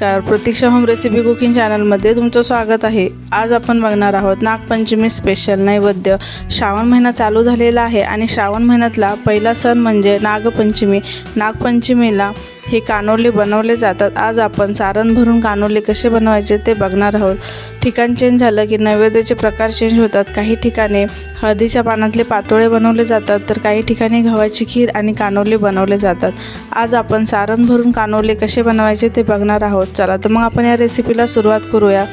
नमस्कार. प्रतीक्षा home recipe cooking चॅनलमध्ये तुमचं स्वागत आहे. आज आपण बघणार आहोत नागपंचमी स्पेशल नैवेद्य. श्रावण महिना चालू झालेला आहे आणि श्रावण महिन्यातला पहिला सण म्हणजे नागपंचमी. नागपंचमीला हे कानोले बनवले जातात. आज आपण सारण भरून कानोले कसे बनवायचे ते बघणार आहोत. ठिकाण चेंज झालं की नैवेद्याचे प्रकार चेंज होतात. काही ठिकाणी हळदीच्या पानातले पातोळे बनवले जातात तर काही ठिकाणी गव्हाची खीर आणि कानोले बनवले जातात. आज आपण सारण भरून कानोले कसे बनवायचे ते बघणार आहोत. चला तर मग आपण या रेसिपीला सुरुवात करूया.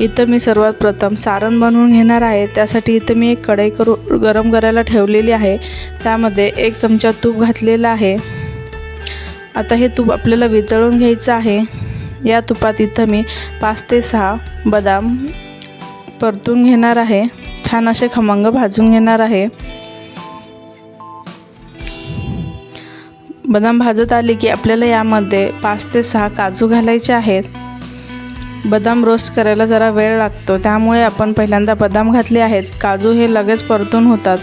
इथं मी सर्वात प्रथम सारण बनवून घेणार आहे. त्यासाठी इथं मी एक कढई करू गरम करायला ठेवलेली आहे. त्यामध्ये एक चमचा तूप घातलेला आहे. आता हे तूप आपल्याला वितळून घ्यायचं आहे. या तुपात इथं मी पाच ते सहा बदाम परतून घेणार आहे. छान असे खमंग भाजून घेणार आहे. बदाम भाजत आले की आपल्याला यामध्ये पाच ते सहा काजू घालायचे आहेत. बदाम रोस्ट करायला जरा वेळ लागतो त्यामुळे आपण पहिल्यांदा बदाम घातले आहेत. काजू हे लगेच परतून होतात.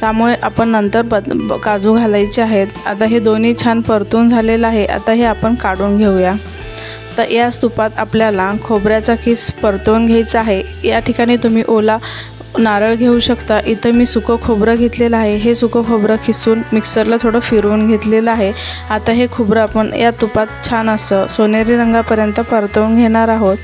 त्यामुळे आपण नंतर ब- काजू घालायचे आहेत. आता हे दोन्ही छान परतून झालेलं आहे. आता हे आपण काढून घेऊया. तर या तुपात आपल्याला खोबऱ्याचा किस परतवून घ्यायचा आहे. या ठिकाणी तुम्ही ओला नारळ घेऊ शकता. इथं मी सुकं खोबरं घेतलेलं आहे. हे सुकं खोबरं खिसून मिक्सरला थोडं फिरवून घेतलेलं आहे. आता हे खोबरं आपण या तुपात छान असं सोनेरी रंगापर्यंत परतवून घेणार आहोत.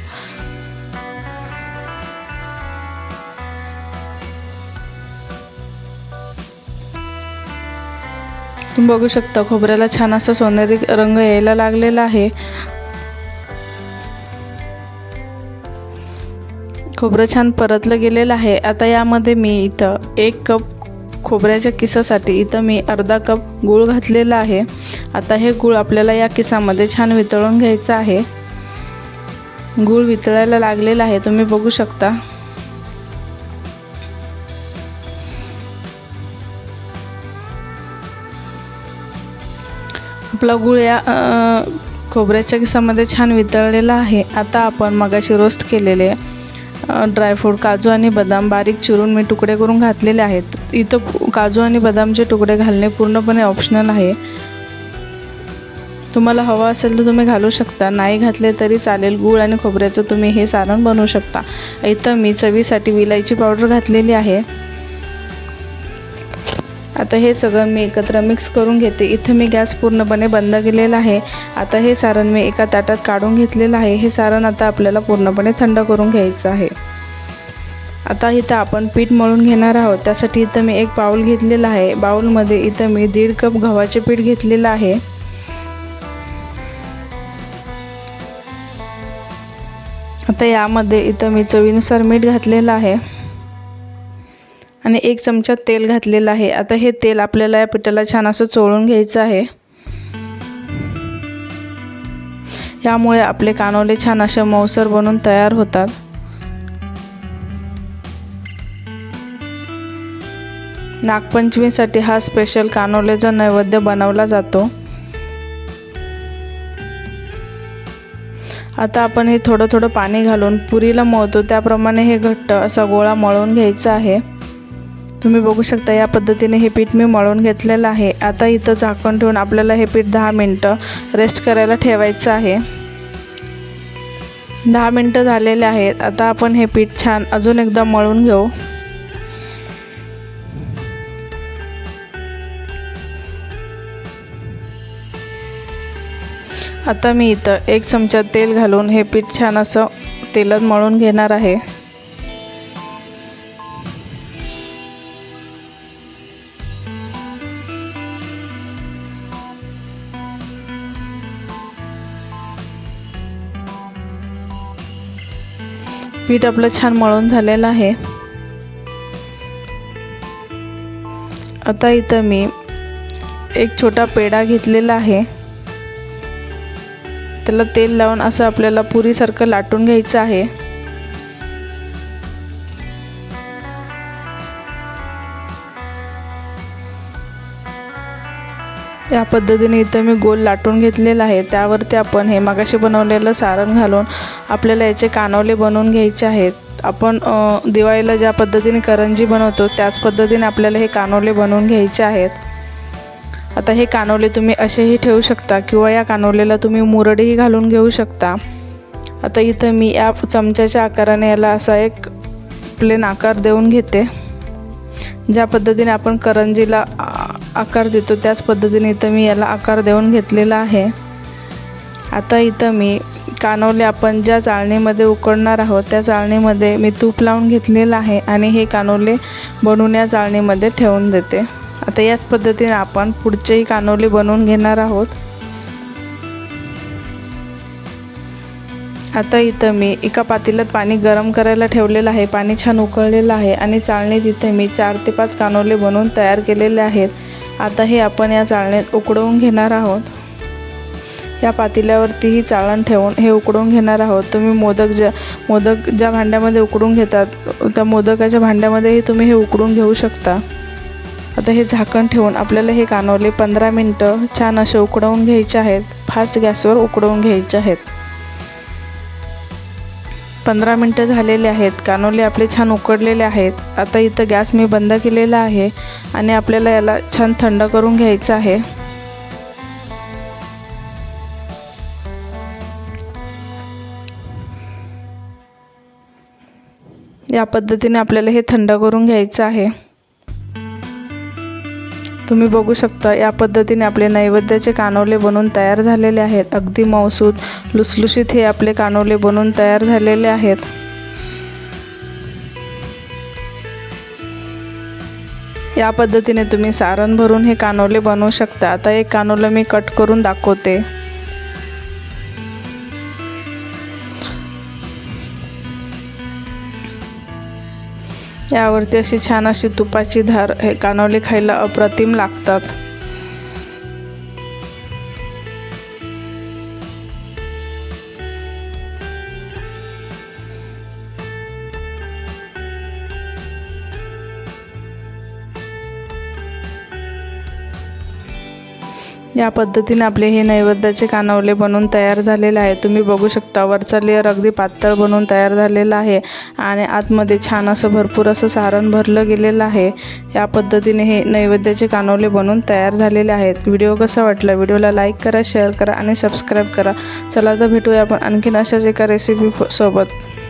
तुम्ही बघू शकता खोबऱ्याला छान असा सोनेरी रंग यायला लागलेला आहे. खोबरं छान परतलं गेलेलं आहे. आता यामध्ये मी इथं एक कप खोबऱ्याच्या किसासाठी इथं मी अर्धा कप गूळ घातलेला आहे. आता हे गूळ आपल्याला या किसामध्ये छान वितळून घ्यायचं आहे. गूळ वितळायला लागलेला आहे. तुम्ही बघू शकता. आपला गुळ्या या खोबऱ्याच्या किसामध्ये छान वितळलेला आहे. आता आपण मगाशी रोस्ट केलेले ड्रायफ्रूट काजू आणि बदाम बारीक चिरून मी तुकडे करून घातलेले आहेत. इथं काजू आणि बदामचे तुकडे घालणे पूर्णपणे ऑप्शनल आहे. तुम्हाला हवं असेल तर तुम्ही घालू शकता नाही घातले तरी चालेल. गूळ आणि खोबऱ्याचं तुम्ही हे सारण बनवू शकता. इथं मी चवीसाठी विलायची पावडर घातलेली आहे. आता हे सगळं मी एकत्र मिक्स करून घेते. इथं मी गॅस पूर्णपणे बंद केलेला आहे. आता हे सारण मी एका ताटात काढून घेतलेलं आहे. हे सारण आता आपल्याला पूर्णपणे थंड करून घ्यायचं आहे. आता इथं आपण पीठ मळून घेणार आहोत. त्यासाठी इथं मी एक बाऊल घेतलेला आहे. बाऊलमध्ये इथं मी दीड कप गव्हाचे पीठ घेतलेलं आहे. आता यामध्ये इथं मी चवीनुसार मीठ घातलेलं आहे. आणि एक चमचा तेल घातलेलं आहे. आता हे तेल आपल्याला या पिठाला छान असं चोळून घ्यायचं आहे. यामुळे आपले कानोले छान असे मऊसर बनून तयार होतात. नागपंचमीसाठी हा स्पेशल कानोलेचा नैवेद्य बनवला जातो. आता आपण हे थोडं थोडं पाणी घालून पुरीला मळतो. त्याप्रमाणे हे घट्ट असा गोळा मळून घ्यायचा आहे. तुम्ही बघू शकता या पद्धतीने हे पीठ मी मळून घेतलेलं आहे. आता इथं झाकण ठेवून आपल्याला हे पीठ दहा मिनटं रेस्ट करायला ठेवायचं आहे. दहा मिनटं झालेले आहेत. आता आपण हे पीठ छान अजून एकदा मळून घेऊ. आता मी इथं एक चमचा तेल घालून हे पीठ छान असं तेलात मळून घेणार आहे. पीठ आपलं छान मळून झालेलं आहे. आता इथं मी एक छोटा पेढा घेतलेला आहे. त्याला तेल लावून असं आपल्याला पुरीसारखं लाटून घ्यायचं आहे. या पद्धतीने इथं मी गोल लाटून घेतलेला आहे. त्यावरती आपण हे मगाशी बनवलेलं सारण घालून आपल्याला याचे कानवले बनवून घ्यायचे आहेत. आपण दिवाळीला ज्या पद्धतीने करंजी बनवतो त्याच पद्धतीने आपल्याला हे कानवले बनवून घ्यायचे आहेत. आता हे कानवले तुम्ही असेही ठेवू शकता किंवा या कानवलेला तुम्ही मुरडीही घालून घेऊ शकता. आता इथं मी या चमच्याच्या आकाराने याला असा एक प्लेन आकार देऊन घेते. ज्या पद्धतीने आपण करंजीला आकार देतो त्याच पद्धतीने इथं मी याला आकार देऊन घेतलेला आहे. आता इथं मी कानवले आपण ज्या चाळणीमध्ये उकडणार आहोत त्या चाळणीमध्ये मी तूप लावून घेतलेलं आहे आणि हे कानवले बनवून या चाळणीमध्ये ठेवून देते. आता याच पद्धतीने आपण पुढचेही कानवले बनवून घेणार आहोत. आता इथं मी एका पातेल्यात पाणी गरम करायला ठेवलेलं आहे. पाणी छान उकळलेलं आहे आणि चाळणीत इथे मी चार ते पाच कानोले बनवून तयार केलेले आहेत. आता हे आपण या चाळणीत उकडवून घेणार आहोत. या पातेल्यावरती ही चाळण ठेवून हे उकडून घेणार आहोत. तुम्ही मोदक ज्या मोदक ज्या भांड्यामध्ये उकडून घेतात त्या मोदकाच्या भांड्यामध्येही तुम्ही हे उकडून घेऊ शकता. आता हे झाकण ठेवून आपल्याला हे कानवले पंधरा मिनटं छान असे उकडवून घ्यायचे आहेत. फास्ट गॅसवर उकडवून घ्यायचे आहेत. पंधरा मिनटं झालेले आहेत. कानोले आपले छान उकडलेले आहेत. आता इथं गॅस मी बंद केलेला आहे आणि आपल्याला याला छान थंड करून घ्यायचं आहे. या पद्धतीने आपल्याला हे थंड करून घ्यायचं आहे. तुम्ही बघू शकता या पद्धतीने आपले नैवेद्याचे कानवले बनवून तयार झालेले आहेत. अगदी मौसूद लुसलुशीत हे आपले कानवले बनवून तयार झालेले आहेत. या पद्धतीने तुम्ही सारण भरून हे कानवले बनवू शकता. आता एक कानवलं मी कट करून दाखवते. यावरती अशी छान अशी तुपाची धार हे कानवले खायला अप्रतिम लागतात. या पद्धतीने आपले हे नैवेद्याचे कानवले बनवून तयार झालेले आहे. तुम्ही बघू शकता वरचा लेअर अगदी पातळ बनवून तयार झालेला आहे आणि आतमध्ये छान असं भरपूर असं सारण भरलं गेलेलं आहे. या पद्धतीने हे नैवेद्याचे कानवले बनवून तयार झालेले आहेत. व्हिडिओ कसा वाटला? व्हिडिओला लाईक करा शेअर करा आणि सबस्क्राईब करा. चला तर भेटूया आपण आणखीन अशाच एका रेसिपी सोबत.